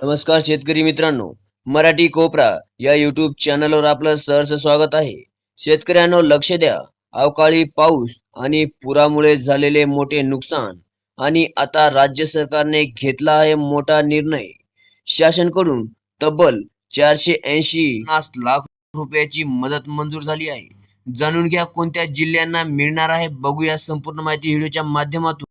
नमस्कार शेतकरी मित्रांनो मराठी कोपरा या युट्यूब चॅनलवर आपलं सहर्ष स्वागत आहे. शेतकऱ्यांनो लक्ष द्या. अवकाळी पाऊस आणि पुरामुळे झालेले मोठे नुकसान आणि आता राज्य सरकारने घेतला आहे मोठा निर्णय. शासनकडून तब्बल चारशे ऐंशी पाच लाख रुपयाची मदत मंजूर झाली आहे. जाणून घ्या कोणत्या जिल्ह्यांना मिळणार आहे. बघूया संपूर्ण माहिती व्हिडिओच्या माध्यमातून.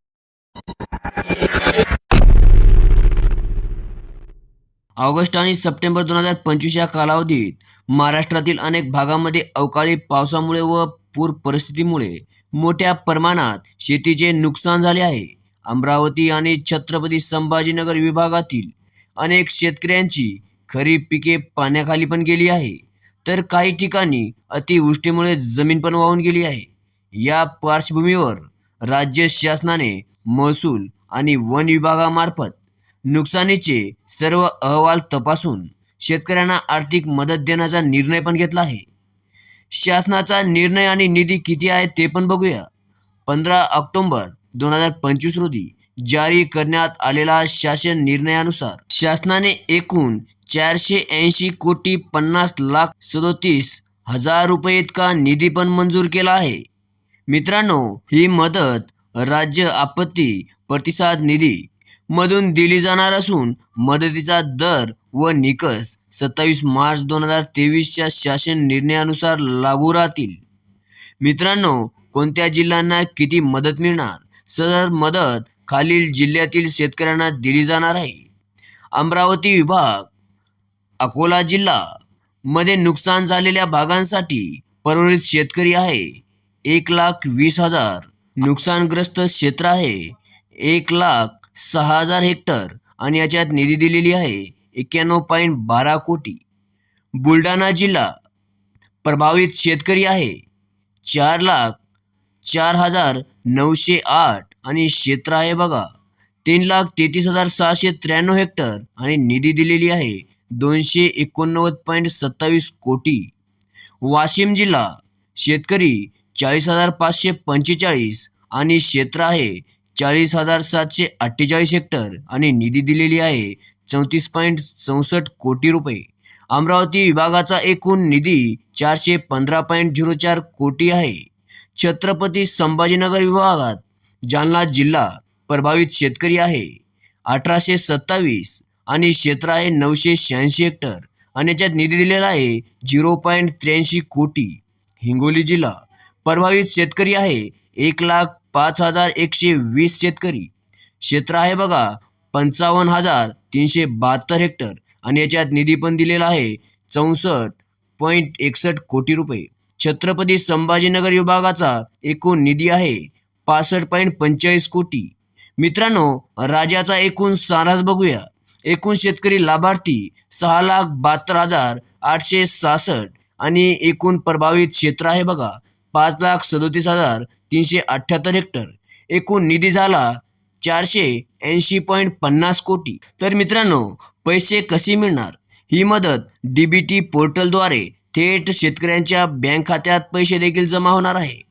ऑगस्ट आणि सप्टेंबर दोन हजार पंचवीस या कालावधीत महाराष्ट्रातील अनेक भागामध्ये अवकाळी पावसामुळे व पूर परिस्थितीमुळे मोठ्या प्रमाणात शेतीचे नुकसान झाले आहे. अमरावती आणि छत्रपती संभाजीनगर विभागातील अनेक शेतकऱ्यांची खरीप पिके पाण्याखाली पण गेली आहे. तर काही ठिकाणी अतिवृष्टीमुळे जमीन पण वाहून गेली आहे. या पार्श्वभूमीवर राज्य शासनाने महसूल आणि वन विभागामार्फत नुकसानीचे सर्व अहवाल तपासून शेतकऱ्यांना आर्थिक मदत देण्याचा निर्णय पण घेतला आहे. शासनाचा निर्णय आणि निधी किती आहे ते पण बघूया. पंधरा ऑक्टोंबर दोन हजार पंचवीस रोजी जारी करण्यात आलेला शासन निर्णयानुसार शासनाने एकूण चारशे ऐंशी कोटी पन्नास लाख सदोतीस हजार रुपये इतका निधी पण मंजूर केला आहे. मित्रांनो ही मदत राज्य आपत्ती प्रतिसाद निधी मधून दिली जाणार असून मदतीचा दर व निकष सत्तावीस मार्च दोन हजार तेवीसच्या शासन निर्णयानुसार लागू राहतील. मित्रांनो कोणत्या जिल्ह्यांना किती मदत मिळणार? सदर मदत खालील जिल्ह्यातील शेतकऱ्यांना दिली जाणार आहे. अमरावती विभाग अकोला जिल्हा मध्ये नुकसान झालेल्या भागांसाठी परवरित शेतकरी आहे. एक लाख वीस हजार नुकसानग्रस्त क्षेत्र आहे. एक लाख सहा हजार हेक्टर आणि याच्यात निधी दिलेली आहे एक्क्याण्णव पॉईंट बारा कोटी. बुलढाणा जिल्हा प्रभावित शेतकरी आहे. चार लाख चार हजार नऊशे आठ आणि क्षेत्र आहे बघा. तीन लाख तेहतीस हजार सहाशे त्र्याण्णव हेक्टर आणि निधी दिलेली आहे दोनशे एकोणनव्वद पॉईंट सत्तावीस कोटी. वाशिम जिल्हा शेतकरी चाळीस हजार पाचशे पंचेचाळीस आणि क्षेत्र आहे चाळीस हजार सातशे अठ्ठेचाळीस हेक्टर आणि निधी दिलेली आहे चौतीस पॉईंट चौसष्ट कोटी रुपये. अमरावती विभागाचा एकूण निधी चारशे पंधरा पॉईंट झिरो चार कोटी आहे. छत्रपती संभाजीनगर विभागात जालना जिल्हा प्रभावित शेतकरी आहे. अठराशे सत्तावीस आणि क्षेत्र आहे नऊशे शहाऐंशी हेक्टर आणि याच्यात निधी दिलेला आहे झिरो पॉईंट त्र्याऐंशी कोटी. हिंगोली जिल्हा प्रभावित शेतकरी आहे एक लाख पाच हजार एकशे वीस शेतकरी. क्षेत्र आहे बघा पंचावन्न हजार तीनशे बहात्तर हेक्टर आणि याच्यात निधी पण दिलेला आहे चौसष्ट पॉईंट एकसष्ट कोटी रुपये. छत्रपती संभाजीनगर विभागाचा एकूण निधी आहे पासष्ट पॉईंट पंचेचाळीस कोटी. मित्रांनो राज्याचा एकूण सारास बघूया. एकूण शेतकरी लाभार्थी सहा लाख बहात्तर हजार आठशे सहासष्ट आणि एकूण प्रभावित क्षेत्र आहे बघा पाच लाख सदोतीस हजार तीनशे अठ्ठ्याहत्तर हेक्टर. एकूण निधी झाला चारशे ऐंशी पॉईंट पन्नास कोटी. तर मित्रांनो पैसे कसे मिळणार? ही मदत डी बी टी पोर्टलद्वारे थेट शेतकऱ्यांच्या बँक खात्यात पैसे देखील जमा होणार आहे.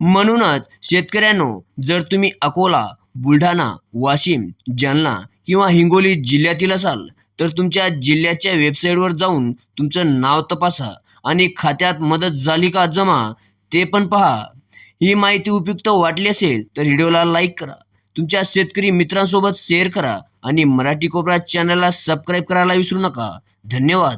म्हणूनच शेतकऱ्यांनो जर तुम्ही अकोला बुलढाणा वाशिम जालना किंवा हिंगोली जिल्ह्यातील असाल तर तुमच्या जिल्ह्याच्या वेबसाईटवर जाऊन तुमचं नाव तपासा आणि खात्यात मदत झाली का जमा ते पण पहा. ही माहिती उपयुक्त वाटली असेल तर व्हिडिओला लाईक करा. तुमच्या शेतकरी मित्रांसोबत शेअर करा आणि मराठी कोपरा चॅनलला सबस्क्राईब करायला विसरू नका. धन्यवाद.